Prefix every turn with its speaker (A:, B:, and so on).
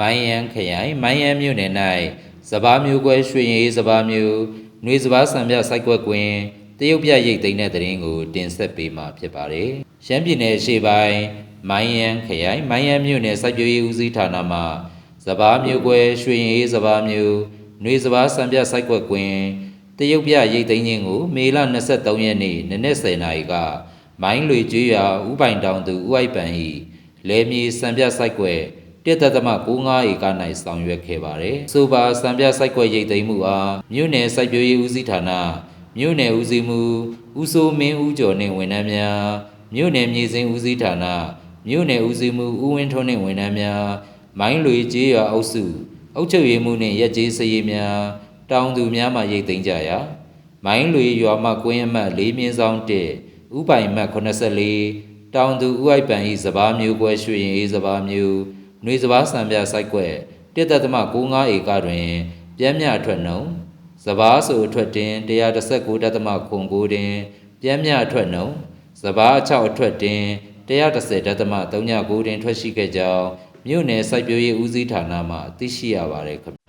A: မိုင်းရန်ခရိုင်မိုင်းရန်မြို့နယ်၌စပားမျိုးကွဲရွှေရင်ရေးစပားမျိုးနှွေစပားဆံပြစိုက်ကွက်ကွင်းတရုတ်ပြရိတ်သိမ်းတဲ့တရင်ကိုတင်ဆက်ပေးမှာဖြစ်ပါတယ်။ရှမ်းပြည်နယ်အရှေ့ပိုင်းမိုင်းရန်ခရိုင်မိုင်းရန်မြို့နယ်စိုက်ပျိုးရေးဦးစီးဌာနမှစပားမျိုးကွဲရွှေရင်ရေးစပားမျိုးနှွေစပားဆံပြစိုက်ကွက်ကွင်းတရုတ်ပြရိတ်သိမ်းခြင်းကိုမေလ23ရက်နေ့နနက်10:00နာရီကမိုင်းလွေကျွော်ဥပိုင်တောင်သူဥအိုက်ပန်၏လဲမြေစံပြစိုက်ကွက် တစ်သက်သမ95ဧက၌ဆောင်ရွက်ခဲ့ပါတယ်။ဆိုပါစံပြစိုက်ကွက်ရိတ်သိမ်းမှုအားမြို့နယ်စိုက်ပျိုးရေးဦးစီးဌာနမြို့နယ်ဦးစီးမှုဦးစိုးမင်းဦးကျော်နှင့်ဝန်ထမ်းများမြို့နယ်မြေစင်းဦးစီးဌာနမြို့နယ်ဦးစီးမှုဦးဝင်းထွန်းနှင့်ဝန်ထမ်းများမိုင်းလွေကျေးရွာအုပ်စုအုပ်ချုပ်ရေးမှုနှင့်ရက်ကျေးစည်ရေးများတောင်သူများမှရိတ်သိမ်းကြရာမိုင်းလွေရွာမှကွင်းအမှတ်၄မြင်းဆောင်1ဥပိုင်မှတ်84တောင်သူဥအိုက်ပန်ဤစပားမျိုးကွဲရွှေရင်အေးစပားမျိုး နှွေစပားဆံပြစိုက်ကွက်တစ်သက်သမ95ဧကတွင် ပြမ်းမြအထွက်နှုံစပားဆိုအထွက်တင်119တက်သမ9တင်ပြမ်းမြအထွက်နှုံစပား6အထွက်တင်110တက်သမ39တင်ထွက်ရှိခဲ့ကြောင်းမြို့နယ်စိုက်ပျိုးရေးဦးစီးဌာနမှသိရှိရပါတယ်ခင်ဗျ